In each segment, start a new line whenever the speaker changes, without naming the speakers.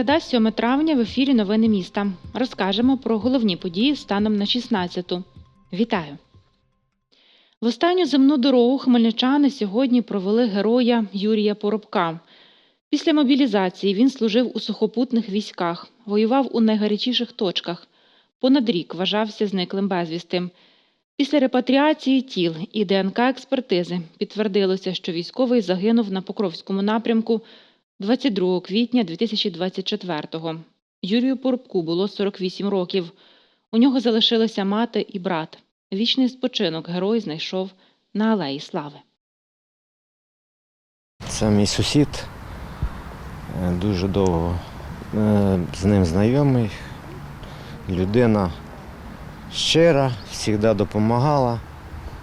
Середа, 7 травня в ефірі Новини міста. Розкажемо про головні події станом на 16-ту. Вітаю! В останню земну дорогу хмельничани сьогодні провели героя Юрія Поробка. Після мобілізації він служив у сухопутних військах, воював у найгарячіших точках. Понад рік вважався зниклим безвістим. Після репатріації тіл і ДНК-експертизи підтвердилося, що військовий загинув на Покровському напрямку 22 квітня 2024-го. Юрію Поробку було 48 років. У нього залишилися мати і брат. Вічний спочинок герой знайшов на Алеї Слави.
Це мій сусід. Е, Дуже довго е, з ним знайомий. Людина щира, завжди допомагала,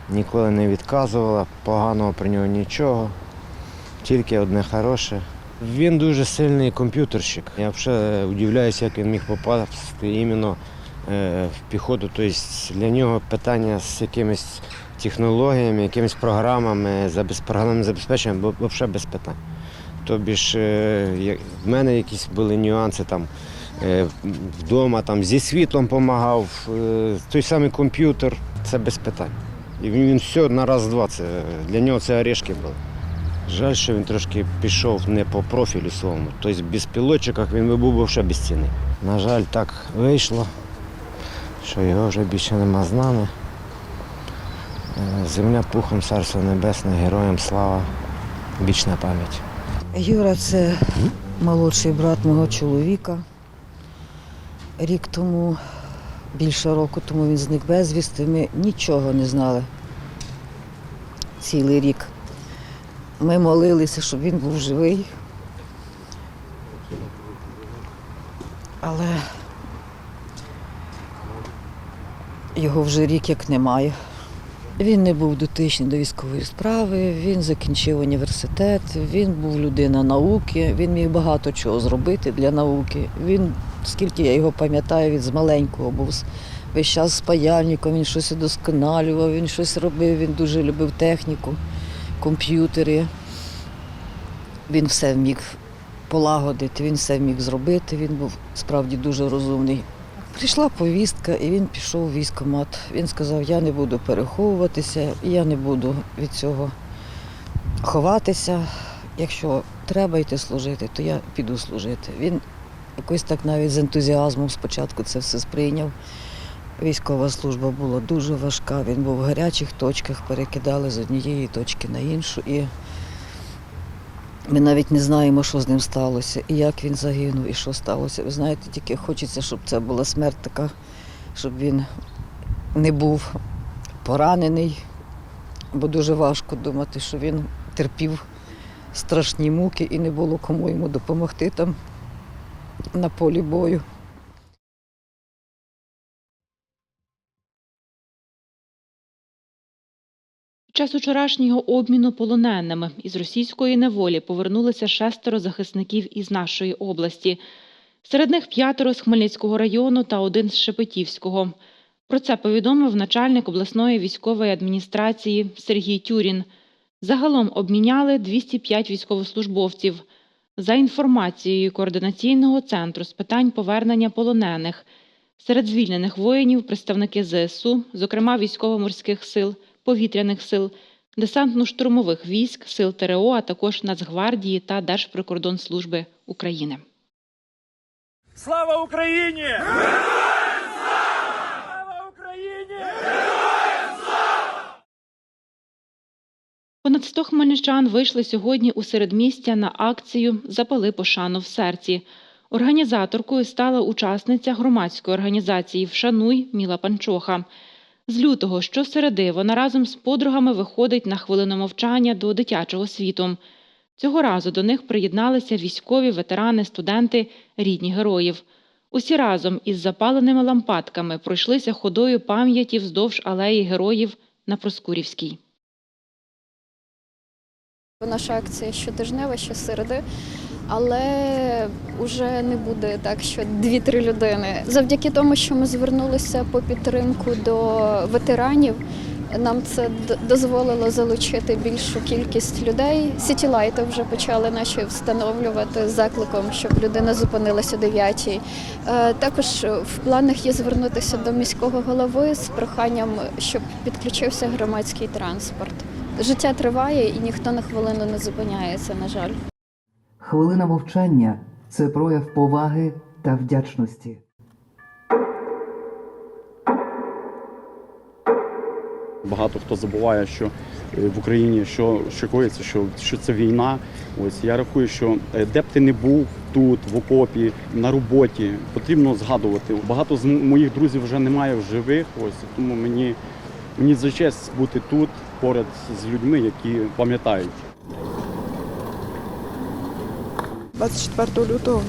ніколи не відказувала, поганого про нього нічого, тільки одне хороше. Він дуже сильний комп'ютерщик. Я взагалі удивляюся, як він міг попасти іменно е, в піхоту. Тобто для нього питання з якимись технологіями, якимись програмами, програмним забезпеченням взагалі без питань. Тобі ж е, в мене якісь були нюанси там е, вдома, там зі світлом допомагав, той самий комп'ютер, це без питань. І він, все на раз-два. Це, для нього це орешки були. Жаль, що він трошки пішов не по профілю своєму. Тобто без пілотчиках він би був ще безцінний. На жаль, так вийшло, що його вже більше нема з нами. Е, Земля пухом, царство небесне, героям слава, вічна пам'ять.
Юра це молодший брат мого чоловіка. Рік тому, більше року тому він зник безвісти. Ми нічого не знали цілий рік. Ми молилися, щоб він був живий. Але його вже рік як немає. Він не був дотичний до військової справи, він закінчив університет, він був людина науки, він міг багато чого зробити для науки. Він, скільки я його пам'ятаю, він з маленького був весь час з паяльником, він щось удосконалював, він щось робив, він дуже любив техніку, комп'ютери. Він все вміг полагодити, він все вміг зробити, він був справді дуже розумний. Прийшла повістка, і він пішов у військкомат. Він сказав, я не буду переховуватися, я не буду від цього ховатися. Якщо треба йти служити, то я піду служити. Він якось так навіть з ентузіазмом спочатку це все сприйняв. Військова служба була дуже важка, він був в гарячих точках, перекидали з однієї точки на іншу. І ми навіть не знаємо, що з ним сталося, і як він загинув, і що сталося. Ви знаєте, тільки хочеться, щоб це була смерть така, щоб він не був поранений, бо дуже важко думати, що він терпів страшні муки і не було кому йому допомогти там на полі бою.
Час учорашнього обміну полоненими із російської неволі повернулися шестеро захисників із нашої області. Серед них п'ятеро з Хмельницького району та один з Шепетівського. Про це повідомив начальник обласної військової адміністрації Сергій Тюрін. Загалом обміняли 205 військовослужбовців. За інформацією Координаційного центру з питань повернення полонених, серед звільнених воїнів представники ЗСУ, зокрема військово-морських сил, повітряних сил, десантно-штурмових військ, сил ТРО, а також Нацгвардії та Держприкордонслужби України.
Слава Україні! Слава Україні!
Понад 100 хмельничан вийшли сьогодні у середмістя на акцію Запали пошану в серці. Організаторкою стала учасниця громадської організації Вшануй Міла Панчоха. З лютого щосереди вона разом з подругами виходить на хвилину мовчання до дитячого світу. Цього разу до них приєдналися військові, ветерани, студенти, рідні героїв. Усі разом із запаленими лампадками пройшлися ходою пам'яті вздовж алеї героїв на Проскурівській.
Наша акція щотижнева, щосереди. Але вже не буде так, що дві-три людини. Завдяки тому, що ми звернулися по підтримку до ветеранів. Нам це дозволило залучити більшу кількість людей. Сітілайти вже почали наші встановлювати закликом, щоб людина зупинилася о 9 Е, Також в планах є звернутися до міського голови з проханням, щоб підключився громадський транспорт. Життя триває і ніхто на хвилину не зупиняється, на жаль.
Хвилина мовчання це прояв поваги та вдячності.
Багато хто забуває, що е, в Україні що, що коїться, що, що це війна. Ось я рахую, що е, де б ти не був тут, в окопі, на роботі, потрібно згадувати. Багато з моїх друзів вже немає в живих. Ось тому мені, мені за честь бути тут поряд з людьми, які пам'ятають.
24 лютого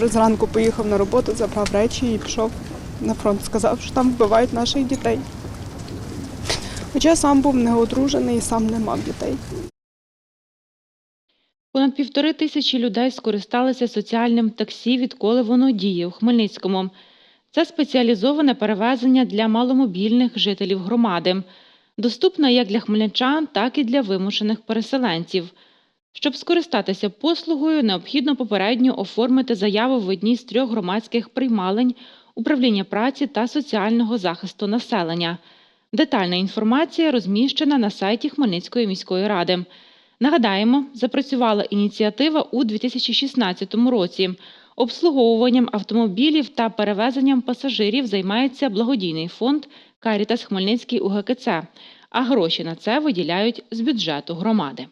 зранку поїхав на роботу, забрав речі і пішов на фронт. Сказав, що там вбивають наших дітей. Хоча сам був неодружений і сам не мав дітей.
Понад півтори тисячі людей скористалися соціальним таксі, відколи воно діє у Хмельницькому. Це спеціалізоване перевезення для маломобільних жителів громади. Доступне як для хмельничан, так і для вимушених переселенців. Щоб скористатися послугою, необхідно попередньо оформити заяву в одній з трьох громадських приймалень управління праці та соціального захисту населення. Детальна інформація розміщена на сайті Хмельницької міської ради. Нагадаємо, запрацювала ініціатива у 2016 році. Обслуговуванням автомобілів та перевезенням пасажирів займається благодійний фонд Карітас Хмельницький УГКЦ, а гроші на це виділяють з бюджету громади.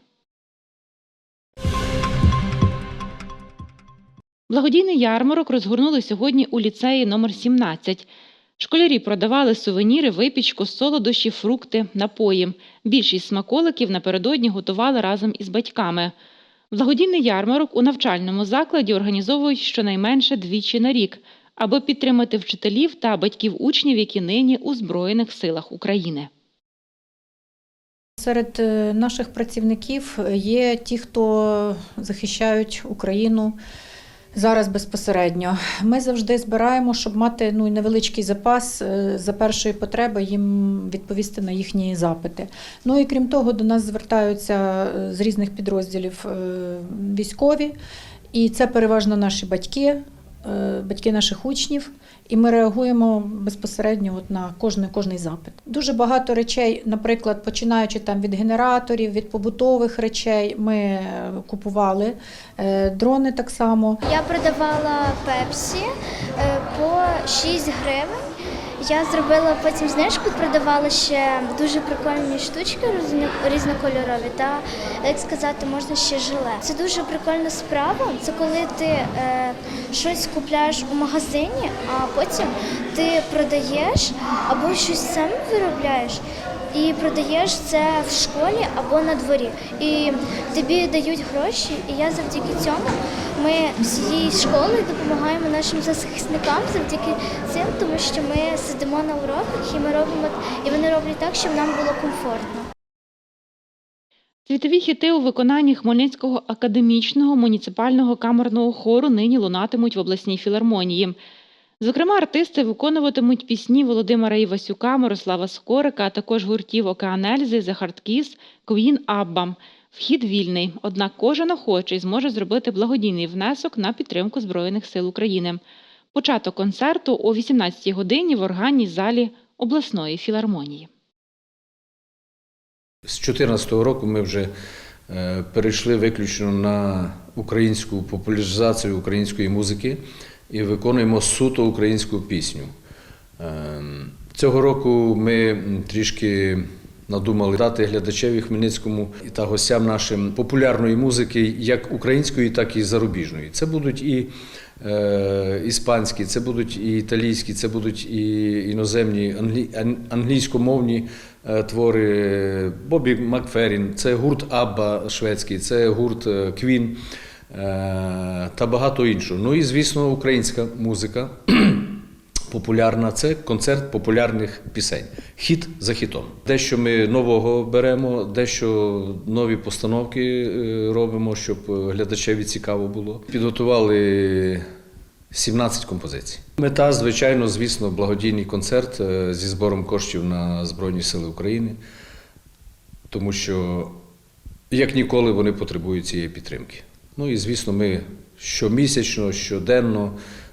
Благодійний ярмарок розгорнули сьогодні у ліцеї номер 17. Школярі продавали сувеніри, випічку, солодощі, фрукти, напої. Більшість смаколиків напередодні готували разом із батьками. Благодійний ярмарок у навчальному закладі організовують щонайменше двічі на рік, аби підтримати вчителів та батьків учнів, які нині у Збройних силах України.
Серед е, наших працівників є ті, хто захищають Україну зараз безпосередньо. Ми завжди збираємо, щоб мати ну, невеличкий запас е, за першої потреби їм відповісти на їхні запити. Ну і крім того, до нас звертаються е, з різних підрозділів е, військові, і це переважно наші батьки, батьки наших учнів. І ми реагуємо безпосередньо от на кожний, кожний запит. Дуже багато речей, наприклад, починаючи там від генераторів, від побутових речей, ми е, купували Е, дрони так само.
Я продавала пепсі е, по 6 гривень. Я зробила потім знижку, продавала ще дуже прикольні штучки різнокольорові та, як сказати, можна ще желе. Це дуже прикольна справа. Це коли ти е, щось купляєш у магазині, а потім ти продаєш або щось сам виробляєш. І продаєш це в школі або на дворі. І тобі дають гроші, і я завдяки цьому ми всією школою допомагаємо нашим захисникам завдяки цим, тому що ми сидимо на уроках і ми робимо і вони роблять так, щоб нам було комфортно.
Світові хіти у виконанні Хмельницького академічного муніципального камерного хору нині лунатимуть в обласній філармонії. Зокрема, артисти виконуватимуть пісні Володимира Івасюка, Мирослава Скорика, а також гуртів Океан Ельзи, The Hard Kiss, Абба. Вхід вільний, однак кожен охочий зможе зробити благодійний внесок на підтримку Збройних сил України. Початок концерту о 18-й годині в органній залі обласної філармонії.
З 2014 року ми вже е, перейшли виключно на українську популяризацію української музики і виконуємо суто українську пісню. Е, Цього року ми трішки надумали дати глядачеві Хмельницькому та гостям нашим популярної музики, як української, так і зарубіжної. Це будуть і е, іспанські, це будуть і італійські, це будуть і іноземні англі, англійськомовні е, твори Бобі Макферін, це гурт Абба шведський, це гурт е, Квін та багато іншого. Ну і звісно, українська музика. Популярна. Це концерт популярних пісень. Хіт за хітом. Дещо ми нового беремо, дещо нові постановки е, робимо, щоб глядачеві цікаво було. Підготували 17 композицій. Мета, звичайно, звісно, благодійний концерт е, зі збором коштів на Збройні Сили України, тому що як ніколи вони потребують цієї підтримки. Ну і звісно, ми щомісячно, щоденно е,